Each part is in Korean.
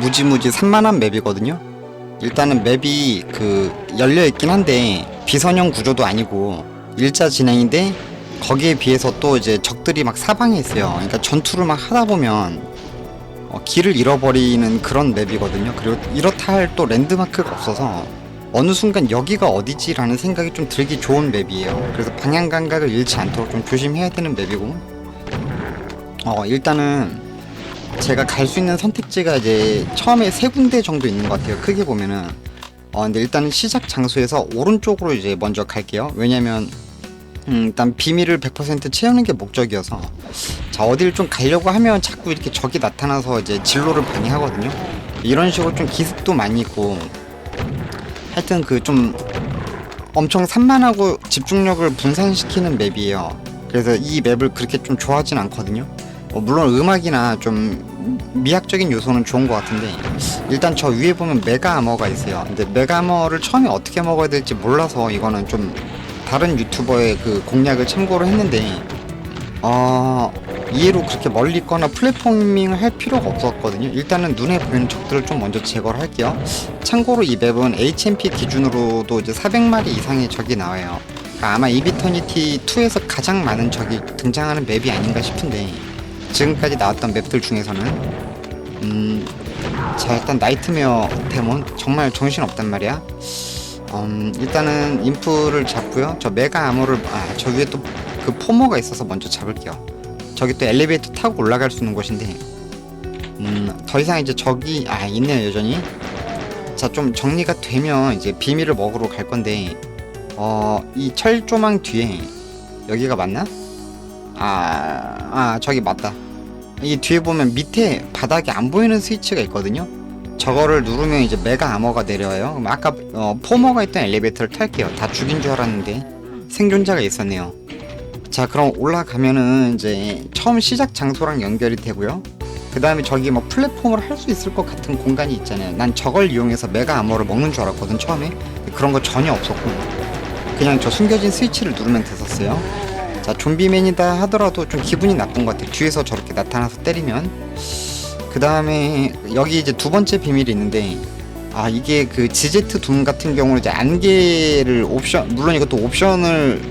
무지무지 산만한 맵이거든요. 일단은 맵이 그 열려 있긴 한데 비선형 구조도 아니고 일자 진행인데 거기에 비해서 또 이제 적들이 막 사방에 있어요. 그러니까 전투를 막 하다 보면 어, 길을 잃어버리는 그런 맵이거든요. 그리고 이렇다 할 또 랜드마크가 없어서 어느 순간 여기가 어디지라는 생각이 좀 들기 좋은 맵이에요. 그래서 방향 감각을 잃지 않도록 좀 조심해야 되는 맵이고 어 일단은 제가 갈 수 있는 선택지가 이제 처음에 세 군데 정도 있는 것 같아요. 크게 보면은. 어, 근데 일단은 시작 장소에서 오른쪽으로 이제 먼저 갈게요. 왜냐면, 음, 일단 비밀을 100% 채우는 게 목적이어서. 자, 어딜 좀 가려고 하면 자꾸 이렇게 적이 나타나서 이제 진로를 방해하거든요. 이런 식으로 좀 기습도 많이 있고. 하여튼 그 좀 엄청 산만하고 집중력을 분산시키는 맵이에요. 그래서 이 맵을 그렇게 좀 좋아하진 않거든요. 뭐 물론 음악이나 좀 미학적인 요소는 좋은 것 같은데 일단 저 위에 보면 메가 아머가 있어요. 근데 메가 아머를 처음에 어떻게 먹어야 될지 몰라서 이거는 좀 다른 유튜버의 그 공략을 참고를 했는데 어 이해로 그렇게 멀리 있거나 플랫포밍을 할 필요가 없었거든요. 일단은 눈에 보이는 적들을 좀 먼저 제거를 할게요. 참고로 이 맵은 HMP 기준으로도 이제 400마리 이상의 적이 나와요. 그러니까 아마 이비터니티 2에서 가장 많은 적이 등장하는 맵이 아닌가 싶은데 지금까지 나왔던 맵들 중에서는 음, 자 일단 나이트메어 데몬 정말 정신 없단 말이야. 음, 일단은 인프를 잡고요. 저 메가 아머를 아 저 위에 또 그 포머가 있어서 먼저 잡을게요. 저기 또 엘리베이터 타고 올라갈 수 있는 곳인데 음, 더 이상 이제 적이 아 있네요 여전히. 자 좀 정리가 되면 이제 비밀을 먹으러 갈 건데 어 이 철조망 뒤에 여기가 맞나? 아, 아, 저기 맞다. 이 뒤에 보면 밑에 바닥에 안 보이는 스위치가 있거든요. 저거를 누르면 이제 메가 아머가 내려와요. 그럼 아까 어, 포머가 있던 엘리베이터를 탈게요. 다 죽인 줄 알았는데 생존자가 있었네요. 자, 그럼 올라가면은 이제 처음 시작 장소랑 연결이 되고요. 그 다음에 저기 뭐 플랫폼을 할 수 있을 것 같은 공간이 있잖아요. 난 저걸 이용해서 메가 아머를 먹는 줄 알았거든 처음에. 그런 거 전혀 없었고 그냥 저 숨겨진 스위치를 누르면 됐었어요. 자 좀비맨이다 하더라도 좀 기분이 나쁜 것 같아 뒤에서 저렇게 나타나서 때리면. 그 다음에 여기 이제 두 번째 비밀이 있는데 아 이게 그 지제트 둠 같은 경우는 이제 안개를 옵션 물론 이것도 옵션을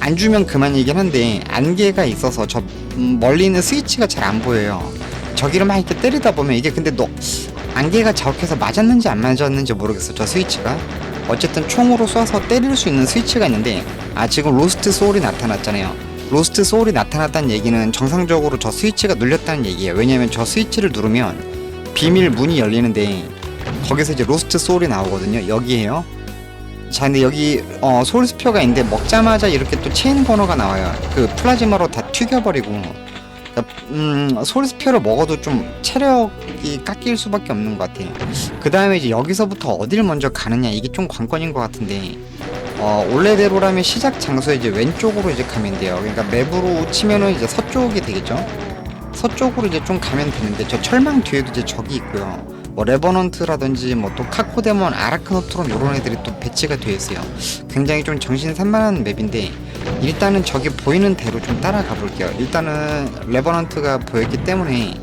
안 주면 그만이긴 한데 안개가 있어서 저 음, 멀리 있는 스위치가 잘 안 보여요. 저기를 막 이렇게 때리다 보면 이게 근데 너 안개가 자욱해서 맞았는지 안 맞았는지 모르겠어 저 스위치가 어쨌든 총으로 쏴서 때릴 수 있는 스위치가 있는데 아 지금 로스트 소울이 나타났잖아요. 로스트 소울이 나타났다는 얘기는 정상적으로 저 스위치가 눌렸다는 얘기예요. 왜냐면 저 스위치를 누르면 비밀 문이 열리는데 거기서 이제 로스트 소울이 나오거든요. 여기에요. 자 근데 여기 어 소울 스피어가 있는데 먹자마자 이렇게 또 체인 번호가 나와요. 그 플라즈마로 다 튀겨버리고 음 소울 스피어를 먹어도 좀 체력이 깎일 수밖에 없는 것 같아요 그 다음에 이제 여기서부터 어딜 먼저 가느냐 이게 좀 관건인 것 같은데 어, 원래대로라면 시작 장소에 이제 왼쪽으로 이제 가면 돼요. 그러니까 맵으로 치면은 이제 서쪽이 되겠죠. 서쪽으로 이제 좀 가면 되는데 저 철망 뒤에도 이제 적이 있고요. 뭐 레버넌트라든지 뭐 또 카코데몬, 아라크노트론 이런 애들이 또 배치가 되어 있어요. 굉장히 좀 정신 산만한 맵인데 일단은 저기 보이는 대로 좀 따라가 볼게요. 일단은 레버넌트가 보였기 때문에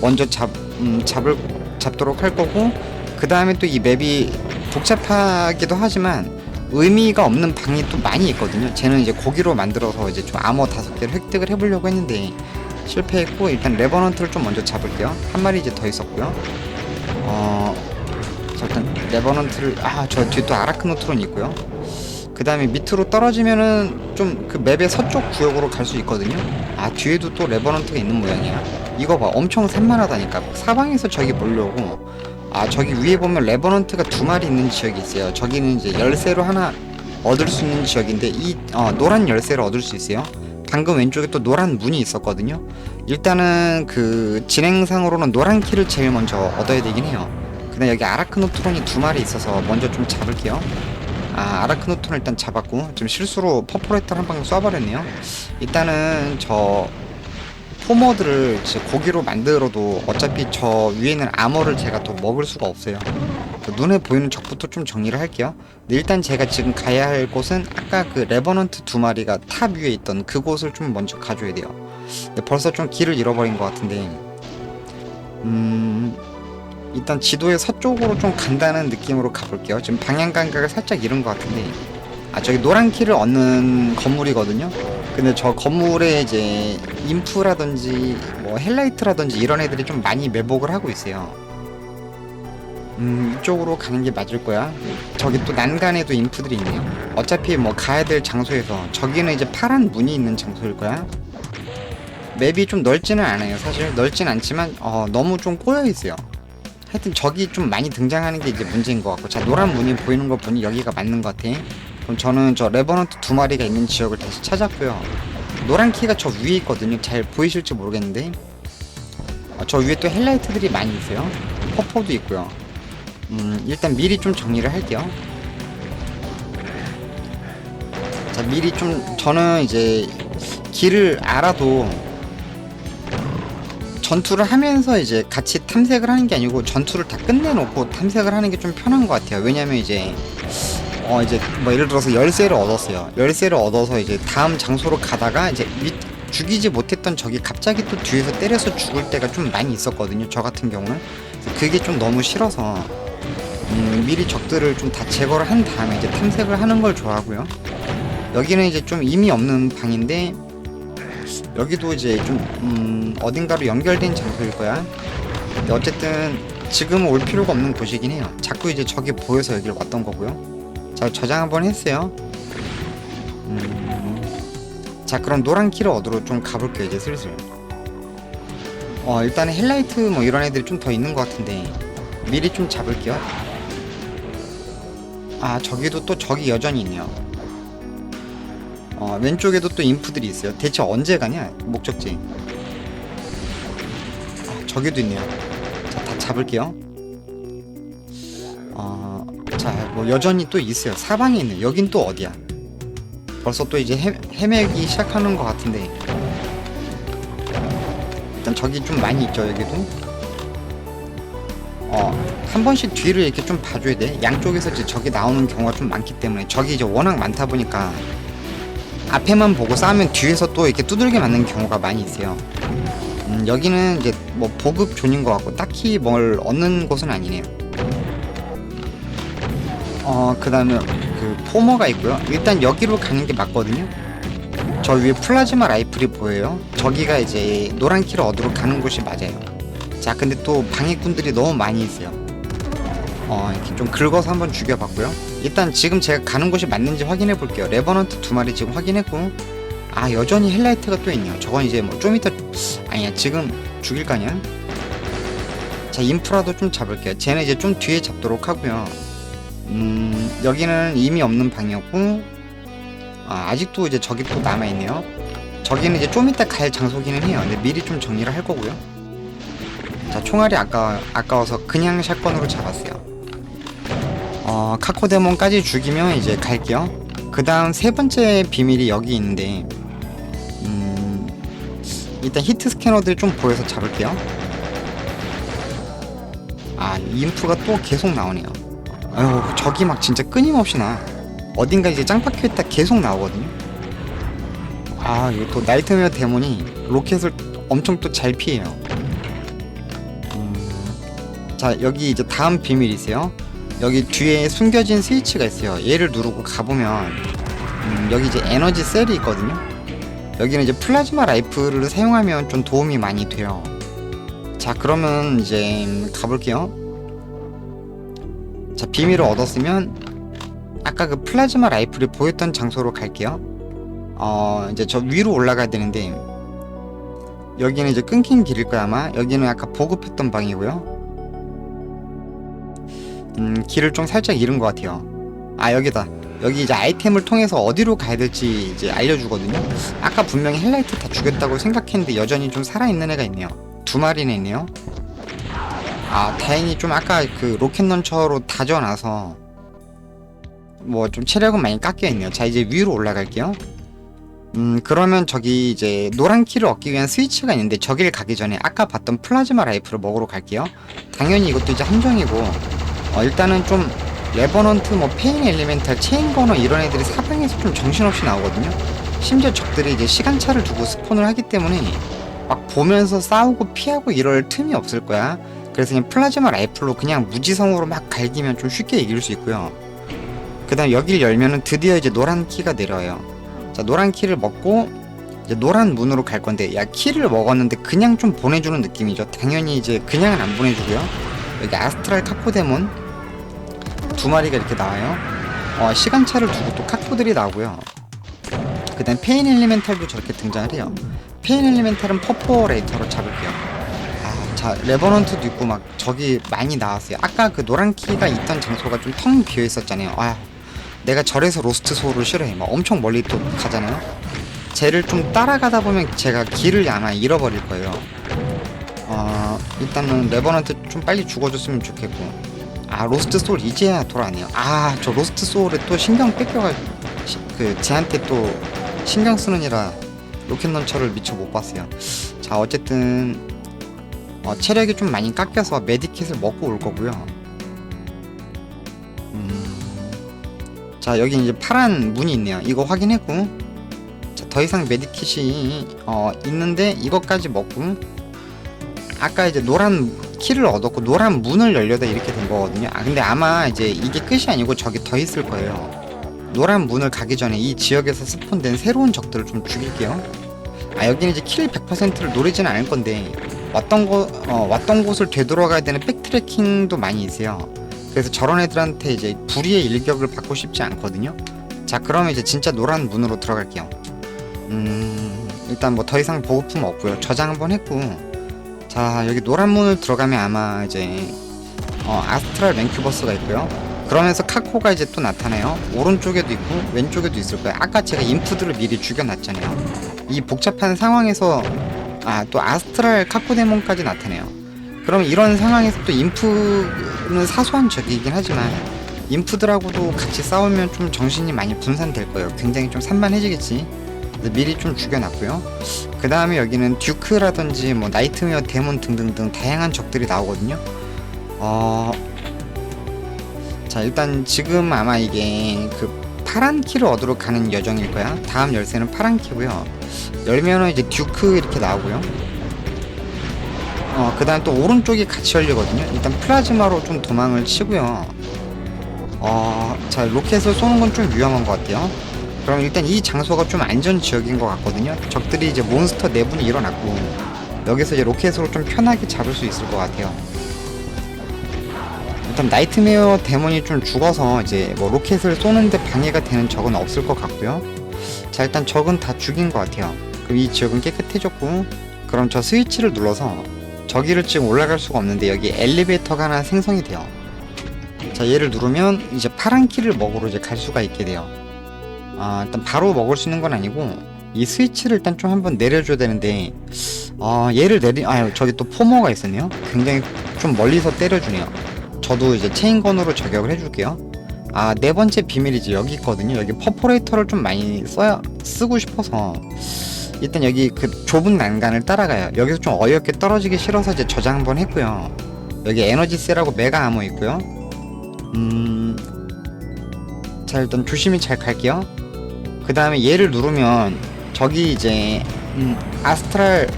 먼저 잡 음, 잡을 잡도록 할 거고 그 다음에 또 이 맵이 복잡하기도 하지만 의미가 없는 방이 또 많이 있거든요. 쟤는 이제 고기로 만들어서 이제 좀 암호 다섯 개를 획득을 해보려고 했는데 실패했고 일단 레버넌트를 좀 먼저 잡을게요. 한 마리 이제 더 있었고요. 어, 자, 일단 레버넌트를 아 저 뒤에 또 아라크노트론 있고요. 그 다음에 밑으로 떨어지면은 좀 그 맵의 서쪽 구역으로 갈 수 있거든요. 아 뒤에도 또 레버넌트가 있는 모양이야. 이거 봐 엄청 산만하다니까 사방에서 저기 몰려오고 아 저기 위에 보면 레버넌트가 두 마리 있는 지역이 있어요. 저기는 이제 열쇠로 하나 얻을 수 있는 지역인데 이 어, 노란 열쇠를 얻을 수 있어요. 방금 왼쪽에 또 노란 문이 있었거든요. 일단은 그 진행상으로는 노란 키를 제일 먼저 얻어야 되긴 해요. 근데 여기 아라크노트론이 두 마리 있어서 먼저 좀 잡을게요. 아 아라크노트론 일단 잡았고 좀 실수로 퍼포레이터 한방 쏴버렸네요. 일단은 저 포머들을 진짜 고기로 만들어도 어차피 저 위에는 아머를 제가 더 먹을 수가 없어요. 그 눈에 보이는 적부터 좀 정리를 할게요. 일단 제가 지금 가야 할 곳은 아까 그 레버넌트 두 마리가 탑 위에 있던 그곳을 좀 먼저 가줘야 돼요. 벌써 좀 길을 잃어버린 것 같은데, 음, 일단 지도의 서쪽으로 좀 간다는 느낌으로 가볼게요. 지금 방향 감각을 살짝 잃은 것 같은데 아 저기 노란 키를 얻는 건물이거든요. 근데 저 건물에 이제 인프라든지 뭐 헬라이트라든지 이런 애들이 좀 많이 매복을 하고 있어요. 음 이쪽으로 가는 게 맞을 거야. 저기 또 난간에도 인프들이 있네요. 어차피 뭐 가야 될 장소에서 저기는 이제 파란 문이 있는 장소일 거야. 맵이 좀 넓지는 않아요. 사실 넓진 않지만 어, 너무 좀 꼬여 있어요. 하여튼 저기 좀 많이 등장하는 게 이제 문제인 것 같고 자 노란 문이 보이는 거 보니 여기가 맞는 것 같아. 그럼 저는 저 레버넌트 두 마리가 있는 지역을 다시 찾았고요. 노란 키가 저 위에 있거든요. 잘 보이실지 모르겠는데 어, 저 위에 또 헬라이트들이 많이 있어요. 퍼포도 있고요. 음, 일단 미리 좀 정리를 할게요. 자 미리 좀 저는 이제 길을 알아도 전투를 하면서 이제 같이 탐색을 하는 게 아니고 전투를 다 끝내놓고 탐색을 하는 게 좀 편한 것 같아요. 왜냐면 이제 어 이제 뭐 예를 들어서 열쇠를 얻었어요. 열쇠를 얻어서 이제 다음 장소로 가다가 이제 밑 죽이지 못했던 적이 갑자기 또 뒤에서 때려서 죽을 때가 좀 많이 있었거든요. 저 같은 경우는 그게 좀 너무 싫어서 음, 미리 적들을 좀 다 제거를 한 다음에 이제 탐색을 하는 걸 좋아하고요. 여기는 이제 좀 의미 없는 방인데 여기도 이제 좀 음, 어딘가로 연결된 장소일 거야. 근데 어쨌든 지금은 올 필요가 없는 곳이긴 해요. 자꾸 이제 저기 보여서 여기를 왔던 거고요. 자 저장 한번 했어요. 음, 자 그럼 노란 키를 얻으러 좀 가볼게요 이제 슬슬. 어 일단은 헬라이트 뭐 이런 애들이 좀 더 있는 것 같은데 미리 좀 잡을게요. 아 저기도 또 저기 여전히 있네요. 어, 왼쪽에도 또 인프들이 있어요. 대체 언제 가냐? 목적지. 아, 저기도 있네요. 자, 다 잡을게요. 어, 자, 뭐 여전히 또 있어요. 사방에 있네. 여긴 또 어디야? 벌써 또 이제 헤, 헤매기 시작하는 것 같은데. 일단 저기 좀 많이 있죠, 여기도. 어, 한 번씩 뒤를 이렇게 좀 봐줘야 돼. 양쪽에서 이제 적이 나오는 경우가 좀 많기 때문에 적이 이제 워낙 많다 보니까 앞에만 보고 싸우면 뒤에서 또 이렇게 두들겨 맞는 경우가 많이 있어요. 음, 여기는 이제 뭐 보급 존인 것 같고 딱히 뭘 얻는 곳은 아니네요. 어, 그 다음에 그 포머가 있고요. 일단 여기로 가는 게 맞거든요. 저 위에 플라즈마 라이플이 보여요. 저기가 이제 노란 키를 얻으러 가는 곳이 맞아요. 자, 근데 또 방해꾼들이 너무 많이 있어요. 어, 이렇게 좀 긁어서 한번 죽여봤고요. 일단 지금 제가 가는 곳이 맞는지 확인해 볼게요. 레버넌트 두 마리 지금 확인했고, 아 여전히 헬라이트가 또 있네요. 저건 이제 뭐 좀 이따 아니야 지금 죽일 거 아니야? 자 인프라도 좀 잡을게요. 쟤는 이제 좀 뒤에 잡도록 하고요. 음 여기는 이미 없는 방이었고, 아, 아직도 이제 저기 또 남아 있네요. 저기는 이제 좀 이따 갈 장소기는 해요. 근데 미리 좀 정리를 할 거고요. 자 총알이 아까 아까워서 그냥 샷건으로 잡았어요. 어, 카코데몬까지 죽이면 이제 갈게요. 그 다음 세 번째 비밀이 여기 있는데, 음, 일단 히트 스캐너들 좀 보여서 잡을게요. 아, 인프가 또 계속 나오네요. 아유, 저기 막 진짜 끊임없이 나. 어딘가 이제 짱 박혀있다 계속 나오거든요. 아, 이거 또 나이트메어 데몬이 로켓을 엄청 또 잘 피해요. 음, 자, 여기 이제 다음 비밀이세요. 여기 뒤에 숨겨진 스위치가 있어요. 얘를 누르고 가보면 음, 여기 이제 에너지 셀이 있거든요. 여기는 이제 플라즈마 라이프를 사용하면 좀 도움이 많이 돼요. 자 그러면 이제 음, 가볼게요. 자 비밀을 얻었으면 아까 그 플라즈마 라이플이 보였던 장소로 갈게요. 어 이제 저 위로 올라가야 되는데 여기는 이제 끊긴 길일 거야 아마. 여기는 아까 보급했던 방이고요. 음, 길을 좀 살짝 잃은 것 같아요. 아, 여기다. 여기 이제 아이템을 통해서 어디로 가야 될지 이제 알려주거든요. 아까 분명히 헬라이트 다 죽였다고 생각했는데 여전히 좀 살아있는 애가 있네요. 두 마리나 있네요. 아, 다행히 좀 아까 그 로켓 런처로 다져놔서 뭐 좀 체력은 많이 깎여 있네요. 자, 이제 위로 올라갈게요. 음, 그러면 저기 이제 노란 키를 얻기 위한 스위치가 있는데 저기를 가기 전에 아까 봤던 플라즈마 라이프를 먹으러 갈게요. 당연히 이것도 이제 함정이고 어, 일단은 좀 레버넌트 뭐 페인 엘리멘탈 체인 거너 이런 애들이 사방에서 좀 정신없이 나오거든요 심지어 적들이 이제 시간차를 두고 스폰을 하기 때문에 막 보면서 싸우고 피하고 이럴 틈이 없을 거야 그래서 그냥 플라즈마 라이플로 그냥 무지성으로 막 갈기면 좀 쉽게 이길 수 있고요. 그 다음 여기를 열면은 드디어 이제 노란 키가 내려요. 자, 노란 키를 먹고 이제 노란 문으로 갈 건데, 야, 키를 먹었는데 그냥 좀 보내주는 느낌이죠. 당연히 이제 그냥은 안 보내주고요. 여기 아스트랄 카코데몬 두 마리가 이렇게 나와요. 어, 시간차를 두고 또 카코들이 나오고요. 그 다음 페인 엘리멘탈도 저렇게 등장을 해요. 페인 엘리멘탈은 퍼포레이터로 잡을게요. 아, 자, 레버넌트도 있고 막 저기 많이 나왔어요. 아까 그 노란 키가 있던 장소가 좀 텅 비어 있었잖아요. 아, 내가 절에서 로스트 소울을 싫어해. 막 엄청 멀리 또 가잖아요. 쟤를 좀 따라가다 보면 제가 길을 아마 잃어버릴 거예요. 어, 일단은 레버넌트 좀 빨리 죽어줬으면 좋겠고. 아, 로스트 소울 이제야 돌아왔네요. 아, 저 로스트 소울에 또 신경 뺏겨가지고, 시- 그, 쟤한테 또 신경 쓰느니라 로켓 런처를 미처 못 봤어요. 자, 어쨌든, 어, 체력이 좀 많이 깎여서 메디킷을 먹고 올 거고요. 음, 자, 여기 이제 파란 문이 있네요. 이거 확인했고, 자, 더 이상 메디킷이, 어, 있는데 이것까지 먹고, 아까 이제 노란 키를 얻었고 노란 문을 열려다 이렇게 된 거거든요. 아 근데 아마 이제 이게 끝이 아니고 저기 더 있을 거예요. 노란 문을 가기 전에 이 지역에서 스폰된 새로운 적들을 좀 죽일게요. 아 여기는 이제 킬 100%를 노리지는 않을 건데 왔던 곳 어, 왔던 곳을 되돌아가야 되는 백트래킹도 많이 있어요. 그래서 저런 애들한테 이제 불의의 일격을 받고 싶지 않거든요. 자 그러면 이제 진짜 노란 문으로 들어갈게요. 음 일단 뭐 더 이상 보급품 없고요. 저장 한번 했고 자 여기 노란 문을 들어가면 아마 이제 어, 아스트랄 맨큐버스가 있고요. 그러면서 카코가 이제 또 나타나요. 오른쪽에도 있고 왼쪽에도 있을 거예요. 아까 제가 인푸드를 미리 죽여놨잖아요. 이 복잡한 상황에서 아 또 아스트랄 카코데몬까지 나타나요. 그럼 이런 상황에서 또 인프는 사소한 적이긴 하지만 인푸들하고도 같이 싸우면 좀 정신이 많이 분산될 거예요. 굉장히 좀 산만해지겠지 미리 좀 죽여놨고요 그 다음에 여기는 듀크라든지 뭐 나이트메어 데몬 등등등 다양한 적들이 나오거든요. 어, 자 일단 지금 아마 이게 그 파란 키를 얻으러 가는 여정일 거야. 다음 열쇠는 파란 키고요. 열면은 이제 듀크 이렇게 나오고요. 어, 그 다음 또 오른쪽이 같이 열리거든요. 일단 플라즈마로 좀 도망을 치고요. 어, 자 로켓을 쏘는 건 좀 위험한 것 같아요. 그럼 일단 이 장소가 좀 안전 지역인 것 같거든요. 적들이 이제 몬스터 내분이 일어났고 여기서 이제 로켓으로 좀 편하게 잡을 수 있을 것 같아요. 일단 나이트메어 데몬이 좀 죽어서 이제 뭐 로켓을 쏘는데 방해가 되는 적은 없을 것 같고요. 자 일단 적은 다 죽인 것 같아요. 그럼 이 지역은 깨끗해졌고 그럼 저 스위치를 눌러서 저기를 지금 올라갈 수가 없는데 여기 엘리베이터가 하나 생성이 돼요. 자 얘를 누르면 이제 파란 키를 먹으러 이제 갈 수가 있게 돼요. 아 일단 바로 먹을 수 있는 건 아니고 이 스위치를 일단 좀 한번 내려줘야 되는데 아 얘를 내리 아 저기 또 포머가 있었네요. 굉장히 좀 멀리서 때려주네요. 저도 이제 체인건으로 저격을 해줄게요. 아 네 번째 비밀이지 여기 있거든요. 여기 퍼포레이터를 좀 많이 써야 쓰고 싶어서 일단 여기 그 좁은 난간을 따라가요. 여기서 좀 어이없게 떨어지기 싫어서 이제 저장 한번 했고요. 여기 에너지셀하고 메가 아머 있고요. 음... 자 일단 조심히 잘 갈게요 그 다음에 얘를 누르면 저기 이제 음, 아스트랄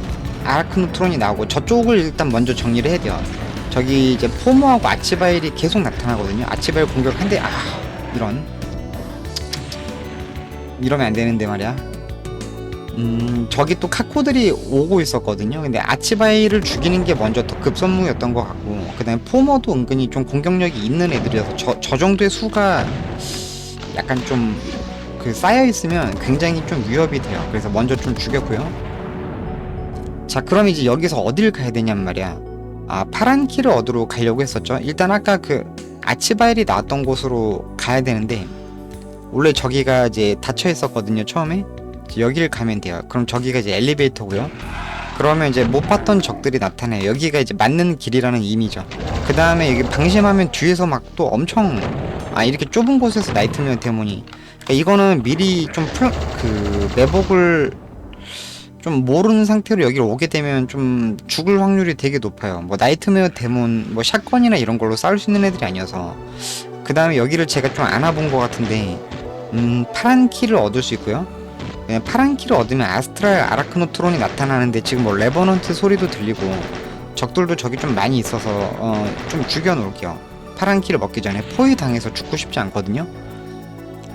아르크누트론이 나오고 저쪽을 일단 먼저 정리를 해야 돼요. 저기 이제 포모하고 아치바일이 계속 나타나거든요. 아치바일 공격한데 아 이런 이러면 안 되는데 말이야. 음 저기 또 카코들이 오고 있었거든요. 근데 아치바일을 죽이는 게 먼저 더 급선무였던 것 같고 그 다음에 포머도 은근히 좀 공격력이 있는 애들이어서 저, 저 정도의 수가 약간 좀 그 쌓여 있으면 굉장히 좀 위협이 돼요. 그래서 먼저 좀 죽였고요. 자, 그럼 이제 여기서 어딜 가야 되냔 말이야. 아, 파란 키를 얻으러 가려고 했었죠. 일단 아까 그 아치바일이 나왔던 곳으로 가야 되는데 원래 저기가 이제 닫혀 있었거든요. 처음에 여기를 가면 돼요. 그럼 저기가 이제 엘리베이터고요. 그러면 이제 못 봤던 적들이 나타나요. 여기가 이제 맞는 길이라는 의미죠. 그 다음에 여기 방심하면 뒤에서 막 또 엄청 아 이렇게 좁은 곳에서 나이트메어 데몬이 이거는 미리 좀그 매복을 좀 모르는 상태로 여기를 오게 되면 좀 죽을 확률이 되게 높아요. 뭐 나이트메어 데몬 뭐 샷건이나 이런 걸로 싸울 수 있는 애들이 아니어서 그 다음에 여기를 제가 좀안 와본 것 같은데 음 파란 키를 얻을 수 있고요. 그냥 파란 키를 얻으면 아스트랄 아라크노트론이 나타나는데 지금 뭐 레버넌트 소리도 들리고 적들도 저기 좀 많이 있어서 어, 좀 죽여놓을게요. 파란 키를 먹기 전에 포위 당해서 죽고 싶지 않거든요.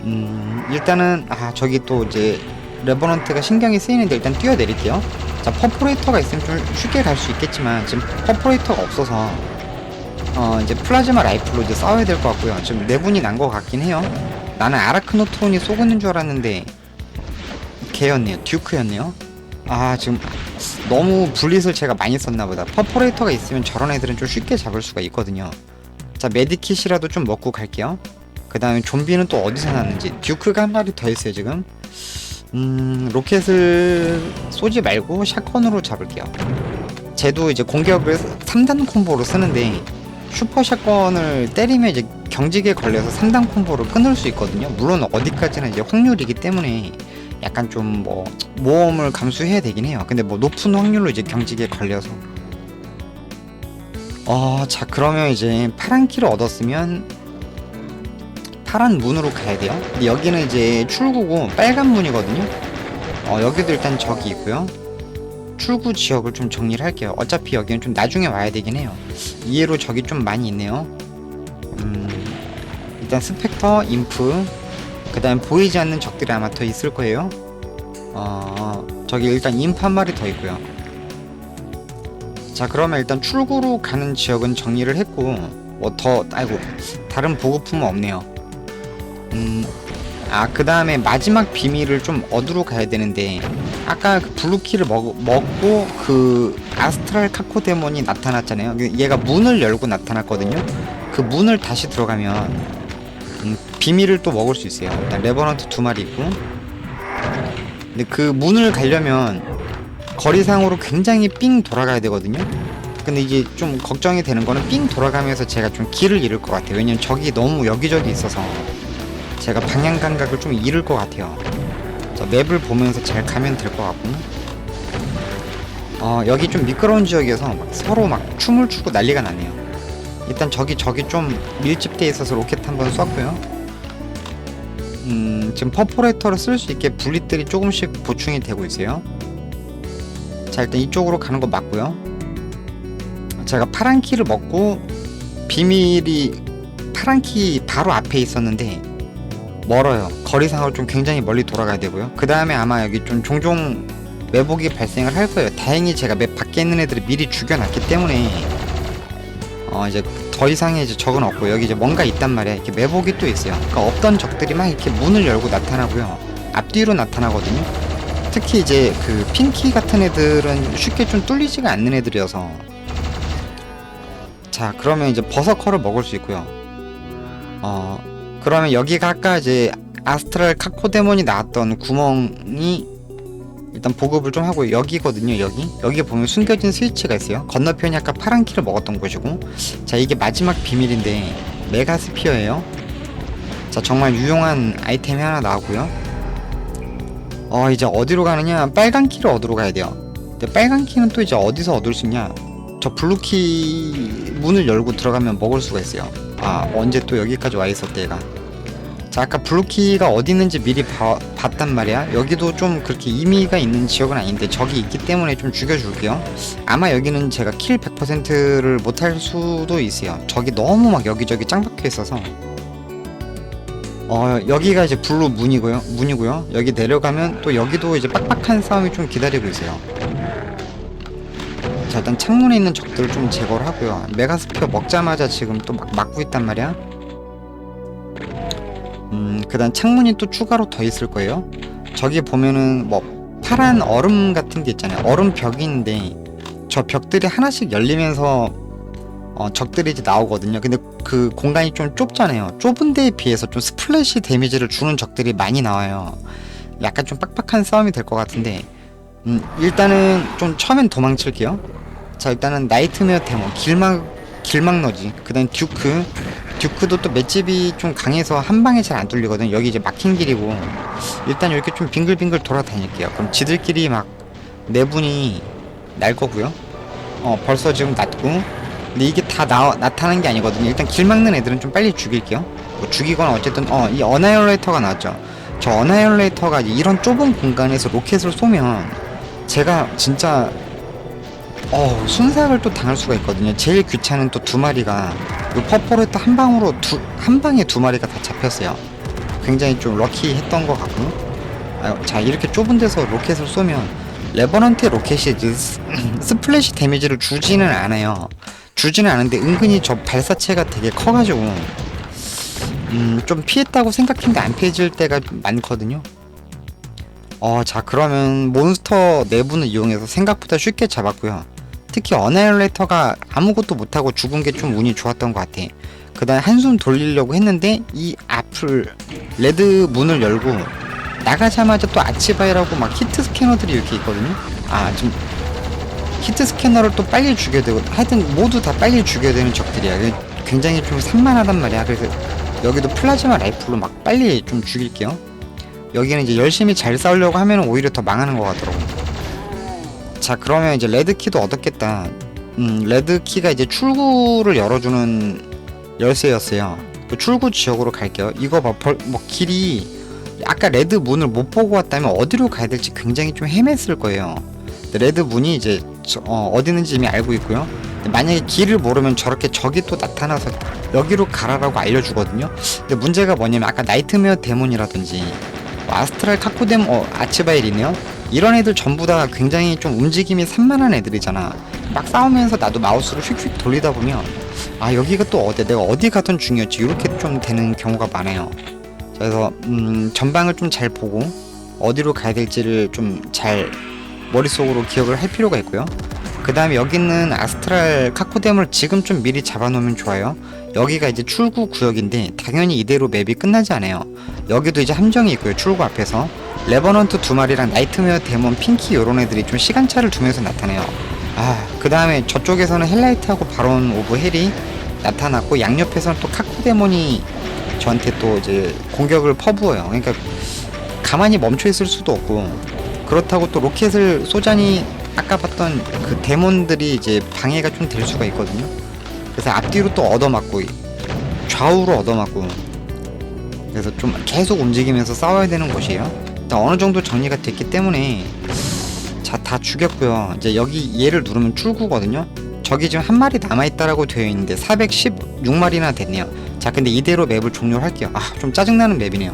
음, 일단은 아 저기 또 이제 레버넌트가 신경이 쓰이는데 일단 뛰어내릴게요. 자 퍼포레이터가 있으면 좀 쉽게 갈 수 있겠지만 지금 퍼포레이터가 없어서 어 이제 플라즈마 라이플로 이제 싸워야 될 것 같고요. 지금 네 분이 난 것 같긴 해요. 나는 아라크노트론이 쏘고는 줄 알았는데 걔였네요. 듀크였네요. 아 지금 너무 분릿을 제가 많이 썼나 보다. 퍼포레이터가 있으면 저런 애들은 좀 쉽게 잡을 수가 있거든요. 자 메디킷이라도 좀 먹고 갈게요. 그 다음에 좀비는 또 어디서 났는지 듀크가 한 마리 더 있어요 지금. 음 로켓을 쏘지 말고 샷건으로 잡을게요. 쟤도 이제 공격을 3단 콤보로 쓰는데 슈퍼 샷건을 때리면 이제 경직에 걸려서 3단 콤보를 끊을 수 있거든요. 물론 어디까지는 이제 확률이기 때문에 약간 좀 뭐 모험을 감수해야 되긴 해요. 근데 뭐 높은 확률로 이제 경직에 걸려서 어, 자 그러면 이제 파란 키를 얻었으면 파란 문으로 가야 돼요. 근데 여기는 이제 출구고 빨간 문이거든요. 어, 여기도 일단 적이 있고요. 출구 지역을 좀 정리를 할게요. 어차피 여기는 좀 나중에 와야 되긴 해요. 이해로 적이 좀 많이 있네요. 음, 일단 스펙터, 인프, 그 다음 보이지 않는 적들이 아마 더 있을 거예요. 어, 저기 일단 인프 한 마리 더 있고요. 자, 그러면 일단 출구로 가는 지역은 정리를 했고, 뭐 더, 아이고, 다른 보급품은 없네요. 음, 아, 그 다음에 마지막 비밀을 좀 얻으러 가야 되는데, 아까 그 블루키를 먹, 먹고 그 아스트랄 카코데몬이 나타났잖아요. 얘가 문을 열고 나타났거든요. 그 문을 다시 들어가면 음, 비밀을 또 먹을 수 있어요. 일단 레버넌트 두 마리 있고. 근데 그 문을 가려면 거리상으로 굉장히 삥 돌아가야 되거든요. 근데 이제 좀 걱정이 되는 거는 삥 돌아가면서 제가 좀 길을 잃을 것 같아요. 왜냐면 적이 너무 여기저기 있어서 제가 방향 감각을 좀 잃을 것 같아요. 자, 맵을 보면서 잘 가면 될 것 같고. 어, 여기 좀 미끄러운 지역이어서 막 서로 막 춤을 추고 난리가 나네요. 일단 저기 저기 좀 밀집돼 있어서 로켓 한번 쐈고요. 음, 지금 퍼포레이터를 쓸 수 있게 분릿들이 조금씩 보충이 되고 있어요. 자, 일단 이쪽으로 가는 거 맞고요. 제가 파란 키를 먹고 비밀이 파란 키 바로 앞에 있었는데 멀어요. 거리상으로 좀 굉장히 멀리 돌아가야 되고요. 그 다음에 아마 여기 좀 종종 매복이 발생을 할 거예요. 다행히 제가 맵 밖에 있는 애들을 미리 죽여놨기 때문에 어 이제 더 이상의 이제 적은 없고 여기 이제 뭔가 있단 말이야. 이렇게 매복이 또 있어요. 그러니까 없던 적들이 막 이렇게 문을 열고 나타나고요. 앞뒤로 나타나거든요. 특히 이제 그 핑키 같은 애들은 쉽게 좀 뚫리지가 않는 애들이어서 자 그러면 이제 버서커를 먹을 수 있고요. 어 그러면 여기가 아까 이제 아스트랄 카코데몬이 나왔던 구멍이 일단 보급을 좀 하고 여기거든요 여기. 여기 보면 숨겨진 스위치가 있어요. 건너편이 아까 파란 키를 먹었던 곳이고. 자 이게 마지막 비밀인데 메가스피어예요. 자 정말 유용한 아이템이 하나 나오고요. 어 이제 어디로 가느냐? 빨간 키를 얻으러 가야 돼요. 근데 빨간 키는 또 이제 어디서 얻을 수 있냐? 저 블루 키 문을 열고 들어가면 먹을 수가 있어요 아 언제 또 여기까지 와 있었대 얘가. 자 아까 블루키가 어디 있는지 미리 봐, 봤단 말이야. 여기도 좀 그렇게 의미가 있는 지역은 아닌데 적이 있기 때문에 좀 죽여줄게요. 아마 여기는 제가 킬 100%를 못할 수도 있어요. 적이 너무 막 여기저기 짱 박혀 있어서. 어 여기가 이제 블루 문이고요 문이고요. 여기 내려가면 또 여기도 이제 빡빡한 싸움이 좀 기다리고 있어요 자 일단 창문에 있는 적들을 좀 제거를 하고요 메가스피어 먹자마자 지금 또 막 막고 있단 말이야 음, 그 다음 창문이 또 추가로 더 있을 거예요. 저기 보면은 뭐 파란 얼음 같은 게 있잖아요. 얼음 있는데 저 벽들이 하나씩 열리면서 어, 적들이 이제 나오거든요. 근데 그 공간이 좀 좁잖아요. 좁은 데에 비해서 좀 스플래시 데미지를 주는 적들이 많이 나와요. 약간 좀 빡빡한 싸움이 될 것 같은데 음, 일단은 좀 처음엔 도망칠게요. 자 일단은 나이트메어 데몬 길막 길막너지 그 다음 듀크 듀크도 또 맷집이 좀 강해서 한 방에 잘 안 뚫리거든. 여기 이제 막힌 길이고 일단 이렇게 좀 빙글빙글 돌아다닐게요. 그럼 지들끼리 막 네 분이 날 거고요. 어 벌써 지금 났고 근데 이게 다 나, 나타나는 게 아니거든요. 일단 길 막는 애들은 좀 빨리 죽일게요. 뭐 죽이거나 어쨌든 어 이 어나이올레이터가 나왔죠. 저 어나이올레이터가 이런 좁은 공간에서 로켓을 쏘면 제가 진짜 어 순삭을 또 당할 수가 있거든요. 제일 귀찮은 또 두 마리가 이 퍼포레트 한 방으로 두, 한 방에 두 마리가 다 잡혔어요. 굉장히 좀 럭키했던 것 같고. 아, 자 이렇게 좁은 데서 로켓을 쏘면 레버넌트의 로켓이 스플래시 데미지를 주지는 않아요. 주지는 않은데 은근히 저 발사체가 되게 커가지고 음, 좀 피했다고 생각했는데 안 피해질 때가 많거든요. 어, 자, 그러면 몬스터 내부는 이용해서 생각보다 쉽게 잡았고요. 특히 어나일레이터가 아무것도 못하고 죽은 게 좀 운이 좋았던 것 같아. 그 다음에 한숨 돌리려고 했는데 이 앞을 레드 문을 열고 나가자마자 또 아치바이라고 막 히트 스캐너들이 이렇게 있거든요. 아, 좀 히트 스캐너를 또 빨리 죽여야 되고 하여튼 모두 다 빨리 죽여야 되는 적들이야. 굉장히 좀 산만하단 말이야. 그래서 여기도 플라즈마 라이플로 막 빨리 좀 죽일게요. 여기는 이제 열심히 잘 싸우려고 하면 오히려 더 망하는 것 같더라고. 자, 그러면 이제 레드 키도 얻었겠다. 음, 레드 키가 이제 출구를 열어주는 열쇠였어요. 그 출구 지역으로 갈게요. 이거 봐, 벌, 뭐 길이 아까 레드 문을 못 보고 왔다면 어디로 가야 될지 굉장히 좀 헤맸을 거예요. 레드 문이 이제 저- 어, 어디 있는지 이미 알고 있고요. 만약에 길을 모르면 저렇게 적이 또 나타나서 여기로 가라라고 알려주거든요. 근데 문제가 뭐냐면 아까 나이트메어 데몬이라든지 뭐 아스트랄 카코뎀 어 아츠바일이네요. 이런 애들 전부 다 굉장히 좀 움직임이 산만한 애들이잖아. 막 싸우면서 나도 마우스를 휙휙 돌리다 보면 아 여기가 또 어디 내가 어디 가던 중이었지 이렇게 좀 되는 경우가 많아요. 그래서 음, 전방을 좀 잘 보고 어디로 가야 될지를 좀 잘 머릿속으로 기억을 할 필요가 있고요. 그 다음에 여기 있는 아스트랄 카코뎀을 지금 좀 미리 잡아놓으면 좋아요. 여기가 이제 출구 구역인데 당연히 이대로 맵이 끝나지 않아요. 여기도 이제 함정이 있고요. 출구 앞에서 레버넌트 두 마리랑 나이트메어 데몬 핑키 요런 애들이 좀 시간차를 두면서 나타나요. 아, 그 다음에 저쪽에서는 헬라이트하고 바론 오브 헬이 나타났고 양옆에서는 또 카코데몬이 저한테 또 이제 공격을 퍼부어요. 그러니까 가만히 멈춰 있을 수도 없고 그렇다고 또 로켓을 쏘자니 아까 봤던 그 데몬들이 이제 방해가 좀 될 수가 있거든요. 그래서 앞뒤로 또 얻어맞고 좌우로 얻어맞고 그래서 좀 계속 움직이면서 싸워야 되는 곳이에요. 일단 어느 정도 정리가 됐기 때문에 자 다 죽였고요. 이제 여기 얘를 누르면 출구거든요. 저기 지금 한 마리 남아있다라고 되어 있는데 416마리나 됐네요. 자 근데 이대로 맵을 종료할게요. 아 좀 짜증나는 맵이네요.